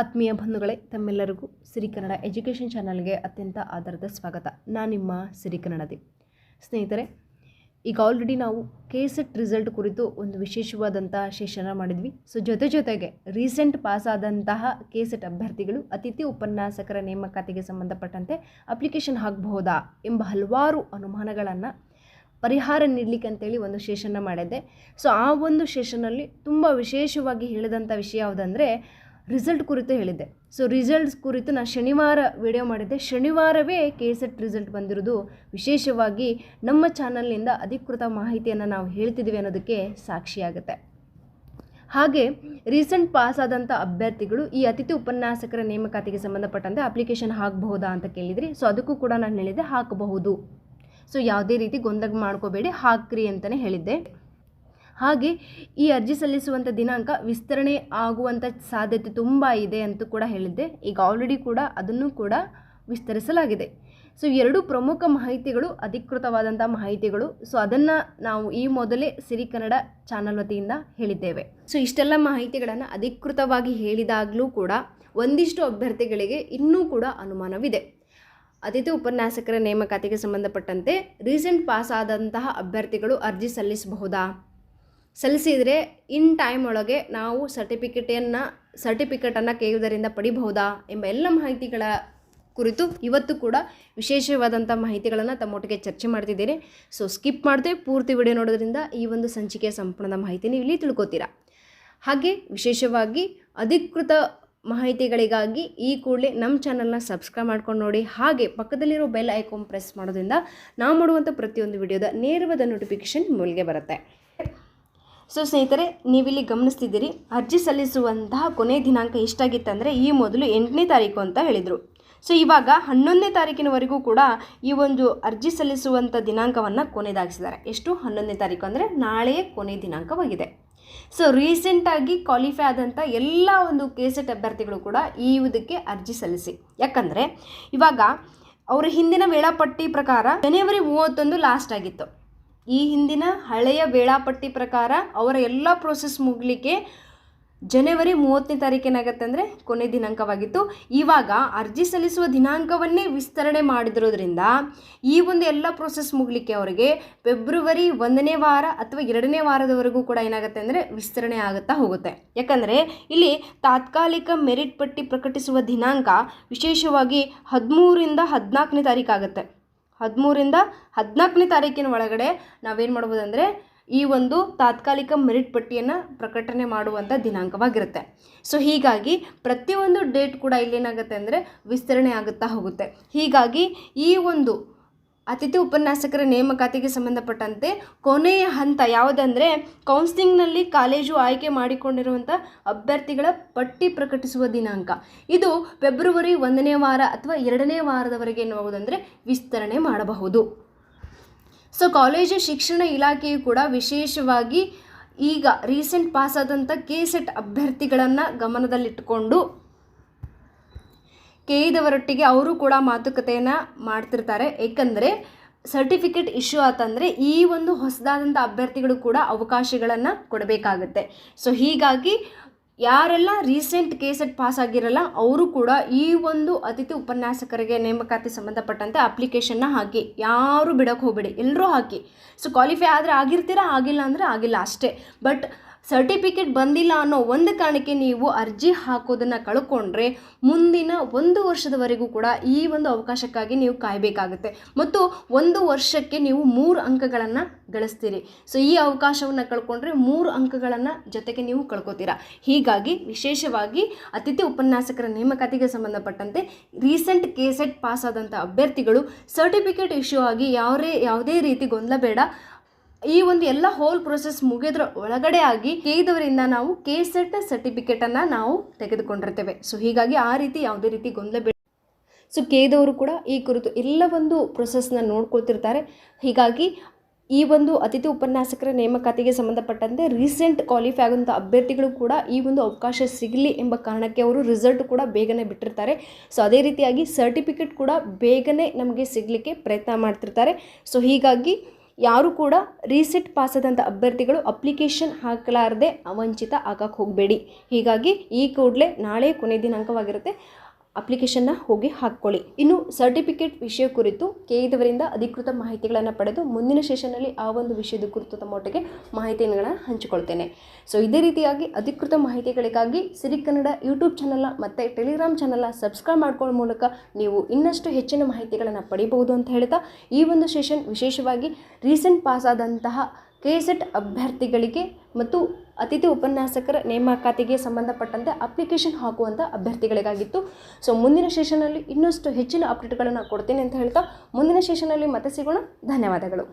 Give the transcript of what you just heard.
ಆತ್ಮೀಯ ಬಂಧುಗಳೇ, ತಮ್ಮೆಲ್ಲರಿಗೂ ಸಿರಿ ಕನ್ನಡ ಎಜುಕೇಷನ್ ಚಾನಲ್ಗೆ ಅತ್ಯಂತ ಆಧಾರದ ಸ್ವಾಗತ. ನಾನು ನಿಮ್ಮ ಸಿರಿ ಕನ್ನಡದಿ. ಸ್ನೇಹಿತರೆ, ಈಗ ಆಲ್ರೆಡಿ ನಾವು ಕೆ ಸೆಟ್ ರಿಸಲ್ಟ್ ಕುರಿತು ಒಂದು ವಿಶೇಷವಾದಂಥ ಸೆಷನ ಮಾಡಿದ್ವಿ. ಸೊ ಜೊತೆ ಜೊತೆಗೆ ರೀಸೆಂಟ್ ಪಾಸ್ ಆದಂತಹ ಕೆ ಸೆಟ್ ಅಭ್ಯರ್ಥಿಗಳು, ಅತಿಥಿ ಉಪನ್ಯಾಸಕರ ನೇಮಕಾತಿಗೆ ಸಂಬಂಧಪಟ್ಟಂತೆ ಅಪ್ಲಿಕೇಶನ್ ಹಾಕಬಹುದಾ ಎಂಬ ಹಲವಾರು ಅನುಮಾನಗಳನ್ನು ಪರಿಹಾರ ನೀಡಲಿಕ್ಕೆ ಅಂತೇಳಿ ಒಂದು ಸೆಷನ್ನ ಮಾಡಿದ್ದೆ. ಸೊ ಆ ಒಂದು ಶೇಷನಲ್ಲಿ ತುಂಬ ವಿಶೇಷವಾಗಿ ಹೇಳಿದಂಥ ವಿಷಯ ಯಾವುದಂದರೆ ರಿಸಲ್ಟ್ ಕುರಿತು ಹೇಳಿದ್ದೆ. ಸೊ ರಿಸಲ್ಟ್ಸ್ ಕುರಿತು ನಾನು ಶನಿವಾರ ವಿಡಿಯೋ ಮಾಡಿದ್ದೆ. ಶನಿವಾರವೇ ಕೆ ಎಸ್ ಎಟ್ ರಿಸಲ್ಟ್ ಬಂದಿರೋದು. ವಿಶೇಷವಾಗಿ ನಮ್ಮ ಚಾನಲ್ನಿಂದ ಅಧಿಕೃತ ಮಾಹಿತಿಯನ್ನು ನಾವು ಹೇಳ್ತಿದ್ದೀವಿ ಅನ್ನೋದಕ್ಕೆ ಸಾಕ್ಷಿಯಾಗುತ್ತೆ ಹಾಗೆ ರೀಸೆಂಟ್ ಪಾಸ್ ಆದಂಥ ಅಭ್ಯರ್ಥಿಗಳು ಈ ಅತಿಥಿ ಉಪನ್ಯಾಸಕರ ನೇಮಕಾತಿಗೆ ಸಂಬಂಧಪಟ್ಟಂತೆ ಅಪ್ಲಿಕೇಶನ್ ಹಾಕಬಹುದಾ ಅಂತ ಕೇಳಿದ್ರಿ. ಸೊ ಅದಕ್ಕೂ ಕೂಡ ನಾನು ಹೇಳಿದ್ದೆ ಹಾಕಬಹುದು. ಸೊ ಯಾವುದೇ ರೀತಿ ಗೊಂದಲ ಮಾಡ್ಕೋಬೇಡಿ, ಹಾಕ್ರಿ ಅಂತಲೇ ಹೇಳಿದ್ದೆ. ಹಾಗೆ ಈ ಅರ್ಜಿ ಸಲ್ಲಿಸುವಂಥ ದಿನಾಂಕ ವಿಸ್ತರಣೆ ಆಗುವಂಥ ಸಾಧ್ಯತೆ ತುಂಬ ಇದೆ ಅಂತ ಕೂಡ ಹೇಳಿದ್ದೆ. ಈಗ ಆಲ್ರೆಡಿ ಕೂಡ ಅದನ್ನು ಕೂಡ ವಿಸ್ತರಿಸಲಾಗಿದೆ. ಸೊ ಎರಡು ಪ್ರಮುಖ ಮಾಹಿತಿಗಳು ಅಧಿಕೃತವಾದಂಥ ಮಾಹಿತಿಗಳು. ಸೊ ಅದನ್ನು ನಾವು ಈ ಮೊದಲೇ ಸಿರಿ ಕನ್ನಡ ಚಾನಲ್ ವತಿಯಿಂದ ಹೇಳಿದ್ದೇವೆ. ಸೊ ಇಷ್ಟೆಲ್ಲ ಮಾಹಿತಿಗಳನ್ನು ಅಧಿಕೃತವಾಗಿ ಹೇಳಿದಾಗಲೂ ಕೂಡ ಒಂದಿಷ್ಟು ಅಭ್ಯರ್ಥಿಗಳಿಗೆ ಇನ್ನೂ ಕೂಡ ಅನುಮಾನವಿದೆ. ಅತಿಥಿ ಉಪನ್ಯಾಸಕರ ನೇಮಕಾತಿಗೆ ಸಂಬಂಧಪಟ್ಟಂತೆ ರೀಸೆಂಟ್ ಪಾಸ್ ಆದಂತಹ ಅಭ್ಯರ್ಥಿಗಳು ಅರ್ಜಿ ಸಲ್ಲಿಸಬಹುದಾ? ಸಲ್ಲಿಸಿದರೆ ಇನ್ ಟೈಮ್ ಒಳಗೆ ನಾವು ಸರ್ಟಿಫಿಕೇಟನ್ನು ಸರ್ಟಿಫಿಕೇಟನ್ನು ಕೇಳುವುದರಿಂದ ಪಡಿಬಹುದಾ ಎಂಬ ಎಲ್ಲ ಮಾಹಿತಿಗಳ ಕುರಿತು ಇವತ್ತು ಕೂಡ ವಿಶೇಷವಾದಂಥ ಮಾಹಿತಿಗಳನ್ನು ತಮ್ಮೊಟ್ಟಿಗೆ ಚರ್ಚೆ ಮಾಡ್ತಿದ್ದೀನಿ. ಸೊ ಸ್ಕಿಪ್ ಮಾಡದೆ ಪೂರ್ತಿ ವಿಡಿಯೋ ನೋಡೋದ್ರಿಂದ ಈ ಒಂದು ಸಂಚಿಕೆಯ ಸಂಪೂರ್ಣ ಮಾಹಿತಿ ನೀವು ಇಲ್ಲಿ ತಿಳ್ಕೊತೀರಾ. ಹಾಗೆ ವಿಶೇಷವಾಗಿ ಅಧಿಕೃತ ಮಾಹಿತಿಗಳಿಗಾಗಿ ಈ ಕೂಡಲೇ ನಮ್ಮ ಚಾನಲ್ನ ಸಬ್ಸ್ಕ್ರೈಬ್ ಮಾಡ್ಕೊಂಡು ನೋಡಿ. ಹಾಗೆ ಪಕ್ಕದಲ್ಲಿರೋ ಬೆಲ್ ಐಕಾನ್ ಪ್ರೆಸ್ ಮಾಡೋದ್ರಿಂದ ನಾವು ಮಾಡುವಂಥ ಪ್ರತಿಯೊಂದು ವಿಡಿಯೋದ ನೇರವಾದ ನೋಟಿಫಿಕೇಷನ್ ಮೂಲಗೆ ಬರುತ್ತೆ. ಸೊ ಸ್ನೇಹಿತರೆ, ನೀವಿಲ್ಲಿ ಗಮನಿಸ್ತಿದ್ದೀರಿ, ಅರ್ಜಿ ಸಲ್ಲಿಸುವಂತಹ ಕೊನೆ ದಿನಾಂಕ ಎಷ್ಟಾಗಿತ್ತಂದರೆ ಈ ಮೊದಲು ಎಂಟನೇ ತಾರೀಕು ಅಂತ ಹೇಳಿದರು. ಸೊ ಇವಾಗ ಹನ್ನೊಂದನೇ ತಾರೀಕಿನವರೆಗೂ ಕೂಡ ಈ ಒಂದು ಅರ್ಜಿ ಸಲ್ಲಿಸುವಂಥ ದಿನಾಂಕವನ್ನು ಕೊನೆದಾಗಿಸಿದ್ದಾರೆ. ಎಷ್ಟು? ಹನ್ನೊಂದನೇ ತಾರೀಕು ಅಂದರೆ ನಾಳೆಯೇ ಕೊನೆ ದಿನಾಂಕವಾಗಿದೆ. ಸೊ ರೀಸೆಂಟಾಗಿ ಕ್ವಾಲಿಫೈ ಆದಂಥ ಎಲ್ಲ ಒಂದು ಕೆಸೆಟ್ ಅಭ್ಯರ್ಥಿಗಳು ಕೂಡ ಈ ಇದಕ್ಕೆ ಅರ್ಜಿ ಸಲ್ಲಿಸಿ. ಯಾಕಂದರೆ ಇವಾಗ ಅವರ ಹಿಂದಿನ ವೇಳಾಪಟ್ಟಿ ಪ್ರಕಾರ ಜನವರಿ ಮೂವತ್ತೊಂದು ಲಾಸ್ಟ್ ಆಗಿತ್ತು. ಈ ಹಿಂದಿನ ಹಳೆಯ ವೇಳಾಪಟ್ಟಿ ಪ್ರಕಾರ ಅವರ ಎಲ್ಲ ಪ್ರೋಸೆಸ್ ಮುಗಲಿಕ್ಕೆ ಜನವರಿ ಮೂವತ್ತನೇ ತಾರೀಕೇನಾಗತ್ತೆ ಅಂದರೆ ಕೊನೆ ದಿನಾಂಕವಾಗಿತ್ತು. ಇವಾಗ ಅರ್ಜಿ ಸಲ್ಲಿಸುವ ದಿನಾಂಕವನ್ನೇ ವಿಸ್ತರಣೆ ಮಾಡಿದಿರೋದ್ರಿಂದ ಈ ಒಂದು ಎಲ್ಲ ಪ್ರೋಸೆಸ್ ಮುಗಲಿಕ್ಕೆ ಅವರಿಗೆ ಫೆಬ್ರವರಿ ಒಂದನೇ ವಾರ ಅಥವಾ ಎರಡನೇ ವಾರದವರೆಗೂ ಕೂಡ ಏನಾಗುತ್ತೆ ಅಂದರೆ ವಿಸ್ತರಣೆ ಆಗುತ್ತಾ ಹೋಗುತ್ತೆ. ಯಾಕಂದರೆ ಇಲ್ಲಿ ತಾತ್ಕಾಲಿಕ ಮೆರಿಟ್ ಪಟ್ಟಿ ಪ್ರಕಟಿಸುವ ದಿನಾಂಕ ವಿಶೇಷವಾಗಿ ಹದಿಮೂರಿಂದ ಹದಿನಾಲ್ಕನೇ ತಾರೀಕು ಆಗುತ್ತೆ. ಹದಿಮೂರಿಂದ ಹದಿನಾಲ್ಕನೇ ತಾರೀಕಿನ ಒಳಗಡೆ ನಾವೇನು ಮಾಡ್ಬೋದು ಅಂದರೆ ಈ ಒಂದು ತಾತ್ಕಾಲಿಕ ಮೆರಿಟ್ ಪಟ್ಟಿಯನ್ನು ಪ್ರಕಟಣೆ ಮಾಡುವಂಥ ದಿನಾಂಕವಾಗಿರುತ್ತೆ. ಸೊ ಹೀಗಾಗಿ ಪ್ರತಿಯೊಂದು ಡೇಟ್ ಕೂಡ ಇಲ್ಲೇನಾಗುತ್ತೆ ಅಂದರೆ ವಿಸ್ತರಣೆ ಆಗುತ್ತಾ ಹೋಗುತ್ತೆ. ಹೀಗಾಗಿ ಈ ಒಂದು ಅತಿಥಿ ಉಪನ್ಯಾಸಕರ ನೇಮಕಾತಿಗೆ ಸಂಬಂಧಪಟ್ಟಂತೆ ಕೊನೆಯ ಹಂತ ಯಾವುದಂದರೆ ಕೌನ್ಸಿಲಿಂಗ್ನಲ್ಲಿ ಕಾಲೇಜು ಆಯ್ಕೆ ಮಾಡಿಕೊಂಡಿರುವಂಥ ಅಭ್ಯರ್ಥಿಗಳ ಪಟ್ಟಿ ಪ್ರಕಟಿಸುವ ದಿನಾಂಕ. ಇದು ಫೆಬ್ರವರಿ ಒಂದನೇ ವಾರ ಅಥವಾ ಎರಡನೇ ವಾರದವರೆಗೆ ಎನ್ನುವುದಂದರೆ ವಿಸ್ತರಣೆ ಮಾಡಬಹುದು. ಸೊ ಕಾಲೇಜು ಶಿಕ್ಷಣ ಇಲಾಖೆಯು ಕೂಡ ವಿಶೇಷವಾಗಿ ಈಗ ರೀಸೆಂಟ್ ಪಾಸ್ ಆದಂಥ ಕೆ ಸೆಟ್ ಅಭ್ಯರ್ಥಿಗಳನ್ನು ಗಮನದಲ್ಲಿಟ್ಟುಕೊಂಡು ಕೆಇದವರೊಟ್ಟಿಗೆ ಅವರು ಕೂಡ ಮಾತುಕತೆಯನ್ನು ಮಾಡ್ತಿರ್ತಾರೆ. ಏಕೆಂದರೆ ಸರ್ಟಿಫಿಕೇಟ್ ಇಶ್ಯೂ ಆತಂದರೆ ಈ ಒಂದು ಹೊಸದಾದಂಥ ಅಭ್ಯರ್ಥಿಗಳು ಕೂಡ ಅವಕಾಶಗಳನ್ನು ಕೊಡಬೇಕಾಗುತ್ತೆ. ಸೊ ಹೀಗಾಗಿ ಯಾರೆಲ್ಲ ರೀಸೆಂಟ್ ಕೇಸೆಟ್ ಪಾಸ್ ಆಗಿರಲ್ಲ, ಅವರು ಕೂಡ ಈ ಒಂದು ಅತಿಥಿ ಉಪನ್ಯಾಸಕರಿಗೆ ನೇಮಕಾತಿ ಸಂಬಂಧಪಟ್ಟಂತೆ ಅಪ್ಲಿಕೇಶನ್ನ ಹಾಕಿ, ಯಾರು ಬಿಡೋಕ್ಕೆ ಹೋಗಬೇಡಿ ಎಲ್ಲರೂ ಹಾಕಿ. ಸೊ ಕ್ವಾಲಿಫೈ ಆದರೆ ಆಗಿರ್ತೀರಾ, ಆಗಿಲ್ಲ ಅಂದರೆ ಆಗಿಲ್ಲ ಅಷ್ಟೇ. ಬಟ್ ಸರ್ಟಿಫಿಕೇಟ್ ಬಂದಿಲ್ಲ ಅನ್ನೋ ಒಂದು ಕಾರಣಕ್ಕೆ ನೀವು ಅರ್ಜಿ ಹಾಕೋದನ್ನು ಕಳ್ಕೊಂಡ್ರೆ ಮುಂದಿನ ಒಂದು ವರ್ಷದವರೆಗೂ ಕೂಡ ಈ ಒಂದು ಅವಕಾಶಕ್ಕಾಗಿ ನೀವು ಕಾಯಬೇಕಾಗುತ್ತೆ. ಮತ್ತು ಒಂದು ವರ್ಷಕ್ಕೆ ನೀವು ಮೂರು ಅಂಕಗಳನ್ನು ಗಳಿಸ್ತೀರಿ. ಸೊ, ಈ ಅವಕಾಶವನ್ನು ಕಳ್ಕೊಂಡ್ರೆ ಮೂರು ಅಂಕಗಳನ್ನು ಜೊತೆಗೆ ನೀವು ಕಳ್ಕೊತೀರಾ. ಹೀಗಾಗಿ ವಿಶೇಷವಾಗಿ ಅತಿಥಿ ಉಪನ್ಯಾಸಕರ ನೇಮಕಾತಿಗೆ ಸಂಬಂಧಪಟ್ಟಂತೆ ರೀಸೆಂಟ್ ಕೆಸೆಟ್ ಪಾಸ್ ಆದಂಥ ಅಭ್ಯರ್ಥಿಗಳು ಸರ್ಟಿಫಿಕೇಟ್ ಇಶ್ಯೂ ಆಗಿ ಯಾವುದೇ ಯಾವುದೇ ರೀತಿ ಗೊಂದಲ ಬೇಡ. ಈ ಒಂದು ಎಲ್ಲ ಹೋಲ್ ಪ್ರೊಸೆಸ್ ಮುಗಿದ್ರ ಒಳಗಡೆ ಆಗಿ ಕೇದವರಿಂದ ನಾವು ಕೆ ಸೆಟ್ ಅನ್ನ ನಾವು ತೆಗೆದುಕೊಂಡಿರ್ತೇವೆ. ಸೊ ಹೀಗಾಗಿ ಆ ರೀತಿ ಯಾವುದೇ ರೀತಿ ಗೊಂದಲ ಸೊ ಕೇದವರು ಕೂಡ ಈ ಕುರಿತು ಎಲ್ಲ ಒಂದು ಪ್ರೊಸೆಸ್ನ ನೋಡ್ಕೊಳ್ತಿರ್ತಾರೆ. ಹೀಗಾಗಿ ಈ ಒಂದು ಅತಿಥಿ ಉಪನ್ಯಾಸಕರ ನೇಮಕಾತಿಗೆ ಸಂಬಂಧಪಟ್ಟಂತೆ ರೀಸೆಂಟ್ ಕ್ವಾಲಿಫೈ ಆಗುವಂಥ ಅಭ್ಯರ್ಥಿಗಳು ಕೂಡ ಈ ಒಂದು ಅವಕಾಶ ಸಿಗಲಿ ಎಂಬ ಕಾರಣಕ್ಕೆ ಅವರು ರಿಸಲ್ಟ್ ಕೂಡ ಬೇಗನೆ ಬಿಟ್ಟಿರ್ತಾರೆ. ಸೊ ಅದೇ ರೀತಿಯಾಗಿ ಸರ್ಟಿಫಿಕೇಟ್ ಕೂಡ ಬೇಗನೆ ನಮಗೆ ಸಿಗಲಿಕ್ಕೆ ಪ್ರಯತ್ನ ಮಾಡ್ತಿರ್ತಾರೆ. ಸೊ ಹೀಗಾಗಿ ಯಾರು ಕೂಡ ರೀಸೆಟ್ ಪಾಸಾದಂಥ ಅಭ್ಯರ್ಥಿಗಳು ಅಪ್ಲಿಕೇಶನ್ ಹಾಕಲಾರದೆ ಅವಂಚಿತ ಆಗಕ್ಕೆ ಹೋಗಬೇಡಿ. ಹೀಗಾಗಿ ಈ ಕೂಡಲೇ ನಾಳೆ ಕೊನೆ ದಿನಾಂಕವಾಗಿರುತ್ತೆ. ಅಪ್ಲಿಕೇಶನ್ನ ಹೋಗಿ ಹಾಕ್ಕೊಳ್ಳಿ. ಇನ್ನು ಸರ್ಟಿಫಿಕೇಟ್ ವಿಷಯ ಕುರಿತು ಕೇಳಿದವರಿಂದ ಅಧಿಕೃತ ಮಾಹಿತಿಗಳನ್ನು ಪಡೆದು ಮುಂದಿನ ಸೆಷನ್ನಲ್ಲಿ ಆ ಒಂದು ವಿಷಯದ ಕುರಿತು ತಮ್ಮೊಟ್ಟಿಗೆ ಮಾಹಿತಿಗಳನ್ನು ಹಂಚಿಕೊಳ್ತೇನೆ. ಸೊ, ಇದೇ ರೀತಿಯಾಗಿ ಅಧಿಕೃತ ಮಾಹಿತಿಗಳಿಗಾಗಿ ಸಿರಿ ಕನ್ನಡ ಯೂಟ್ಯೂಬ್ ಚಾನಲ್ನ ಮತ್ತು ಟೆಲಿಗ್ರಾಮ್ ಚಾನಲ್ನ ಸಬ್ಸ್ಕ್ರೈಬ್ ಮಾಡ್ಕೊಳ್ಳೋ ಮೂಲಕ ನೀವು ಇನ್ನಷ್ಟು ಹೆಚ್ಚಿನ ಮಾಹಿತಿಗಳನ್ನು ಪಡಿಬಹುದು ಅಂತ ಹೇಳ್ತಾ, ಈ ಒಂದು ಸೆಷನ್ ವಿಶೇಷವಾಗಿ ರೀಸೆಂಟ್ ಪಾಸ್ ಆದಂತಹ ಕೆ ಅಭ್ಯರ್ಥಿಗಳಿಗೆ ಮತ್ತು ಅತಿಥಿ ಉಪನ್ಯಾಸಕರ ನೇಮಕಾತಿಗೆ ಸಂಬಂಧಪಟ್ಟಂತೆ ಅಪ್ಲಿಕೇಶನ್ ಹಾಕುವಂಥ ಅಭ್ಯರ್ಥಿಗಳಿಗಾಗಿತ್ತು. ಸೊ ಮುಂದಿನ ಸೆಷನಲ್ಲಿ ಇನ್ನಷ್ಟು ಹೆಚ್ಚಿನ ಅಪ್ಡೇಟ್ಗಳನ್ನು ಕೊಡ್ತೀನಿ ಅಂತ ಹೇಳ್ತಾ, ಮುಂದಿನ ಸೆಷನಲ್ಲಿ ಮತ್ತೆ ಸಿಗೋಣ. ಧನ್ಯವಾದಗಳು.